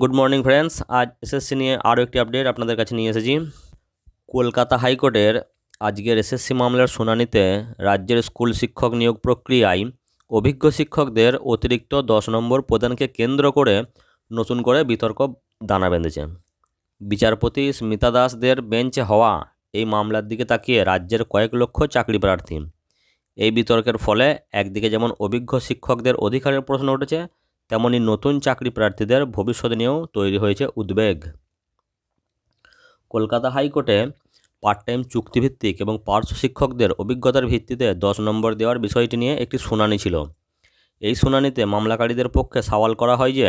Good morning friends, আজ SSC নিয়ে আরও একটি আপডেট আপনাদের কাছে নিয়ে এসেছি। কলকাতা হাইকোর্টের আজকের এসএসসি মামলার শুনানিতে রাজ্যের স্কুল শিক্ষক নিয়োগ প্রক্রিয়ায় অভিজ্ঞ শিক্ষকদের অতিরিক্ত দশ নম্বর প্রদানকে কেন্দ্র করে নতুন করে বিতর্ক দানা বেঁধেছে। বিচারপতি স্মিতা দাসদের বেঞ্চে হওয়া এই মামলার দিকে তাকিয়ে রাজ্যের কয়েক লক্ষ চাকরি প্রার্থী। এই বিতর্কের ফলে একদিকে যেমন অভিজ্ঞ শিক্ষকদের অধিকারের প্রশ্ন উঠেছে তেমনি নতুন চাকরি প্রার্থীদের ভবিষ্যৎ নিয়েও তৈরি হয়েছে উদ্বেগ। কলকাতা হাইকোর্টে পার্ট টাইম চুক্তিভিত্তিক এবং পার্শ্ব শিক্ষকদের অভিজ্ঞতার ভিত্তিতে দশ নম্বর দেওয়ার বিষয়টি নিয়ে একটি শুনানি ছিল। এই শুনানিতে মামলাকারীদের পক্ষে সওয়াল করা হয় যে,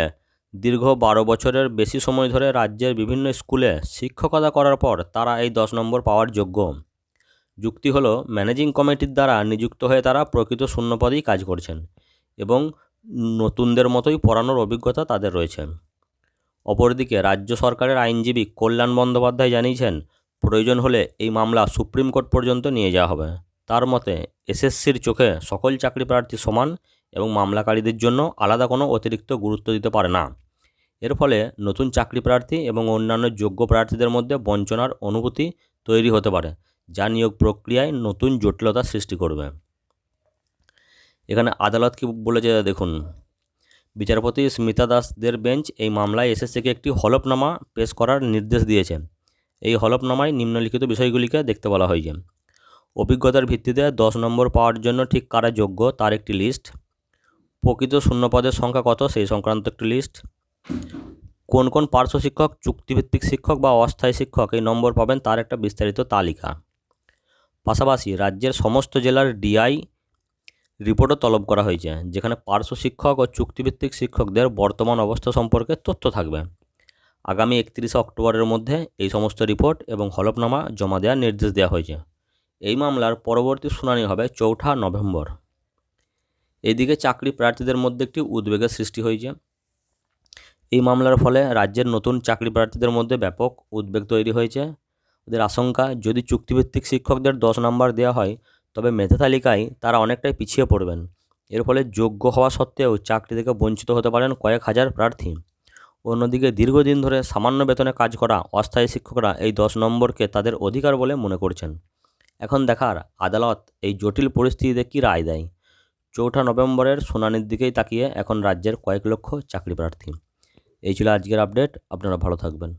দীর্ঘ বারো বছরের বেশি সময় ধরে রাজ্যের বিভিন্ন স্কুলে শিক্ষকতা করার পর তারা এই দশ নম্বর পাওয়ার যোগ্য। যুক্তি হলো, ম্যানেজিং কমিটির দ্বারা নিযুক্ত হয়ে তারা প্রকৃত শূন্যপদেই কাজ করছেন এবং নতুনদের মতোই পড়ানোর অভিজ্ঞতা তাদের রয়েছে। অপরদিকে রাজ্য সরকারের আইনজীবী কল্যাণ বন্দ্যোপাধ্যায় জানিয়েছেন, প্রয়োজন হলে এই মামলা সুপ্রিম কোর্ট পর্যন্ত নিয়ে যাওয়া হবে। তার মতে, এসএসসির চোখে সকল চাকরি প্রার্থী সমান এবং মামলাকারীদের জন্য আলাদা কোনো অতিরিক্ত গুরুত্ব দিতে পারে না। এর ফলে নতুন চাকরি প্রার্থী এবং অন্যান্য যোগ্য প্রার্থীদের মধ্যে বঞ্চনার অনুভূতি তৈরি হতে পারে, যা নিয়োগ প্রক্রিয়ায় নতুন জটিলতা সৃষ্টি করবে। এখানে আদালত কি বলেছে দেখুন। বিচারপতি স্মিতা দাসদের বেঞ্চ এই মামলায় এসএসসিকে একটি হলফনামা পেশ করার নির্দেশ দিয়েছেন। এই হলফনামায় নিম্নলিখিত বিষয়গুলিকে দেখতে বলা হয়েছে। অভিজ্ঞতার ভিত্তিতে দশ নম্বর পাওয়ার জন্য ঠিক কারা যোগ্য তার একটি লিস্ট। প্রকৃত শূন্যপদের সংখ্যা কত সেই সংক্রান্ত একটি লিস্ট। কোন কোন পার্শ্ব শিক্ষক, চুক্তিভিত্তিক শিক্ষক বা অস্থায়ী শিক্ষক এই নম্বর পাবেন তার একটা বিস্তারিত তালিকা। পাশাপাশি রাজ্যের সমস্ত জেলার ডিআই রিপোর্টও তলব করা হয়েছে, যেখানে পার্শ্ব শিক্ষক ও চুক্তিভিত্তিক শিক্ষকদের বর্তমান অবস্থা সম্পর্কে তথ্য থাকবে। আগামী একত্রিশে অক্টোবরের মধ্যে এই সমস্ত রিপোর্ট এবং হলফনামা জমা দেওয়ার নির্দেশ দেওয়া হয়েছে। এই মামলার পরবর্তী শুনানি হবে চৌঠা নভেম্বর। এইদিকে চাকরি প্রার্থীদের মধ্যে একটি উদ্বেগের সৃষ্টি হয়েছে। এই মামলার ফলে রাজ্যের নতুন চাকরি প্রার্থীদের মধ্যে ব্যাপক উদ্বেগ তৈরি হয়েছে। ওদের আশঙ্কা, যদি চুক্তিভিত্তিক শিক্ষকদের দশ নম্বর দেওয়া হয় তবে মেধা তালিকায় তারা অনেকটাই পিছিয়ে পড়বেন। এর ফলে যোগ্য হওয়া সত্ত্বেও চাকরি থেকে বঞ্চিত হতে পারেন কয়েক হাজার প্রার্থী। অন্যদিকে দীর্ঘদিন ধরে সামান্য বেতনে কাজ করা অস্থায়ী শিক্ষকরা এই দশ নম্বরকে তাদের অধিকার বলে মনে করছেন। এখন দেখার আদালত এই জটিল পরিস্থিতিতে কী রায় দেয়? চৌঠা নভেম্বরের শুনানির দিকেই তাকিয়ে এখন রাজ্যের কয়েক লক্ষ চাকরি প্রার্থী এই ছিল আজকের আপডেট। আপনারা ভালো থাকবেন।